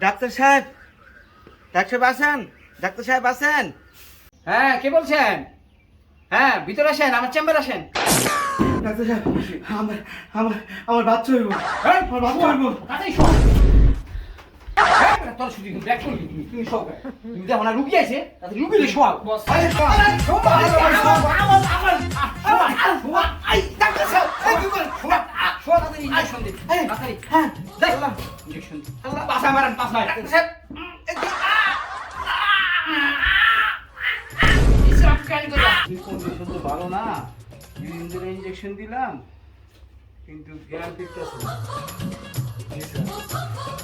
Doctor সাহেব doctor সাহেব আছেন ডাক্তার সাহেব আছেন হ্যাঁ কে বলছেন হ্যাঁ ভিতরে আসেন আমার চেম্বার আসেন ডাক্তার সাহেব আমার আমার আমার বাচ্চা হইব হ্যাঁ, আমার বাচ্চা হইব তাড়াতাড়ি শোন। হ্যাঁ, তোর শুধু কিন্তু দেখ তুমি, দেখো না রুগী আছে, তাতে রুগী আমার, আমার, আমার, ডাক্তার সাহেব, কি হ্যাঁ, দেখ, ভালো না। ইঞ্জেকশন দিলাম কিন্তু জ্ঞান ফিরতেছে না।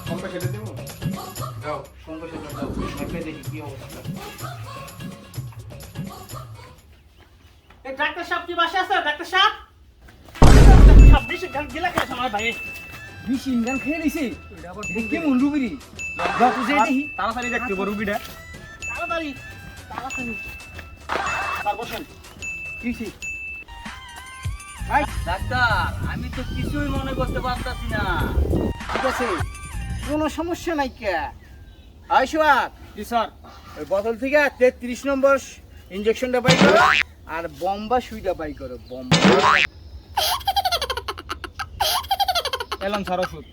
কম্প্রেসারটা দেবো? দাও, কম্প্রেসারটা দাও, মেপে দেখি কি অবস্থা। এই ডাক্তার সাহেব কি বাসা আছে? ডাক্তার সাহেব? ডাক্তার সাহেব বেশি গান গিলা খেয়েছে আমার ভাই বিশ ইনগান খেয়ে নিছি কেমন রুগী দেখি। তাড়াতাড়ি দেখতে হবে রুগীটা তাড়াতাড়ি তাড়াতাড়ি স্যার বসেন কিছি ডাক্তার আমি তো কিছুই মনে করতে পারতাছি না। ঠিক আছে। কোনো সমস্যা নাই কে? জি স্যার। ওই বোতল থেকে তেত্রিশ নম্বর ইঞ্জেকশনটা বাই করো। আর বম্বা সুইটা বাই করো। বম্বা এলাম স্যার ওষুধ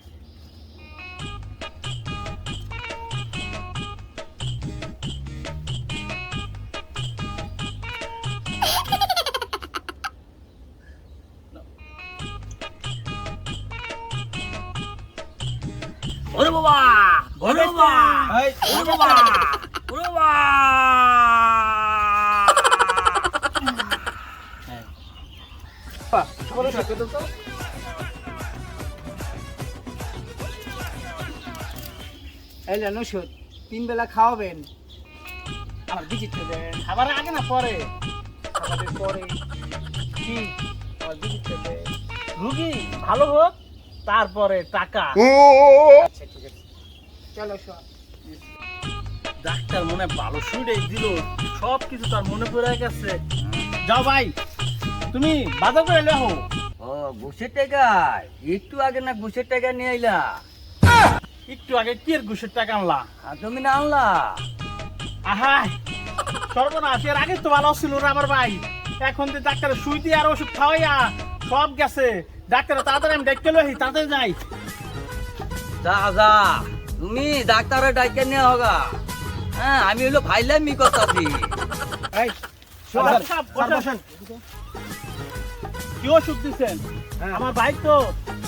ওরে বাবা ওরে বাবা এই, ওরে বাবা ওরে বাবা বলো সাথে তো এই নেন ওষুধ তিন বেলা খাওয়াবেন। আমার ভিজিটটা দেন খাবার আগে না পরে। খাবারের পরে কি? আমার ভিজিটটা দেন রুগী ভালো হোক তারপরে টাকা। আচ্ছা ঠিক আছে। চলো সব ডাক্তার মনে ভালো শুডে দিল। সব কিছু তার মনে পড়ে গেছে। যাও ভাই তুমি বাজার করে ও ঘুষের টাকায়? একটু আগে না ঘুষের টাকা নিয়ে আইলা? একটু আগে কি এর ঘুষের টাকা আনলা? আর তুমি না আনলা? আহা সর্বনাশ এর আগে তো ভালো ছিল রে আমার ভাই। এখন তো ডাক্তারের সুই দিয়ে আর ওষুধ খাওয়াইয়া সব গেছে। ডাক্তার তাড়াতাড়ি আমি দেখতে লই তাড়াতাড়ি যাই। যা যা তুমি ডাক্তারের ডাক্তার নিয়ে হগা। হ্যাঁ আমি হলো ফাইলামি করতাছি। এই স্যার, শোন স্যার, বসেন। কি ওষুধ দিচ্ছেন আমার ভাই তো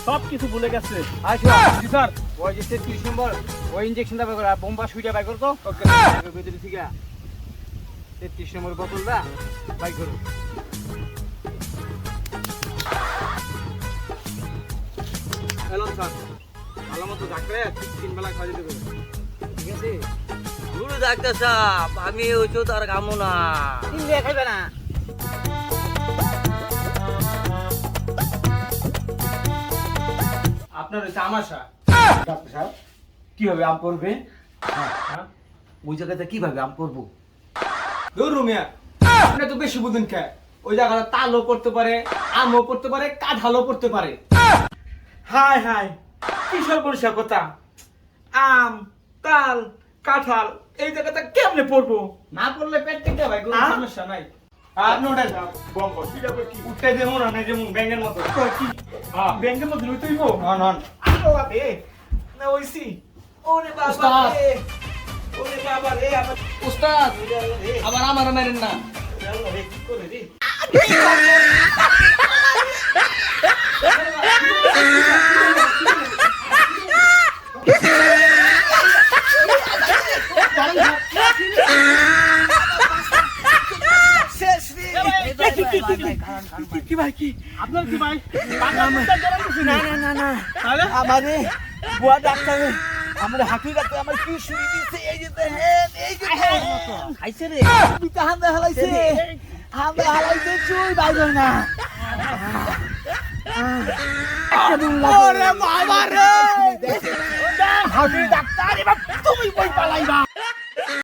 সব কিছু ভুলে গেছে। আসো। স্যার। ওই যে তেত্রিশ নম্বর ওই ইঞ্জেকশনটা বাই করো আর বোম্বা সুইটা বাই করতো ওকে ভিতরে থেকে তেত্রিশ নম্বর বোতলটা বাই করো। এলাম স্যার ভালো মতো ডাক্তার তিন বেলা খাওয়া যেতে পারে। ঠিক আছে? গুরু ডাক্তার সাহেব আমি ওষুধ আর খামো না। তিন বেলা খাইবে না। আপনার হচ্ছে আমাশা কীভাবে আম পড়বে? হ্যাঁ ওই জায়গাতে কীভাবে আম পড়ব? রুমিয়া আপনি তো বেশি বুঝুন কে? ওই জায়গাটা তালও পড়তে পারে আমও পড়তে পারে কাঁঠালও পড়তে পারে। হাই হাই কি সর্বনিশা কথা। আম তাল কাঁঠাল এই জায়গাতে কেমনে পড়ব? না পড়লে পেট কেটে ভাই কোনো আ? সমস্যা নাই। আর নোডেল বম্ব সেটা আবার কি? উঠতে দেবো না না যেমন ব্যাঙের মতো? হ্যাঁ হইব? নন নন আরও আবে না ওইসি ওরে বাবা উস্তাদ। রে ওরে বাবা রে আমার উস্তাদ রে আবার আমার মেরেন না রে কি করে রে শেষ রে কি ভাই কি আপনার কি ভাই বাংলা মুখটা গরম কিছু না নেই। না না না তাহলে আমারে বুয়া ডাক্তার আমার হাঁটু ডাক্তার আমার কি শুই দিছে এই যে দেখেন এই যে খাইছে রে দুইটা হান্দা হালাইছে হান্দা হালাইছে চুই বাইরে না ওরে বাবা রে হাঁটু ডাক্তার এবার তুমি বই পালাইবা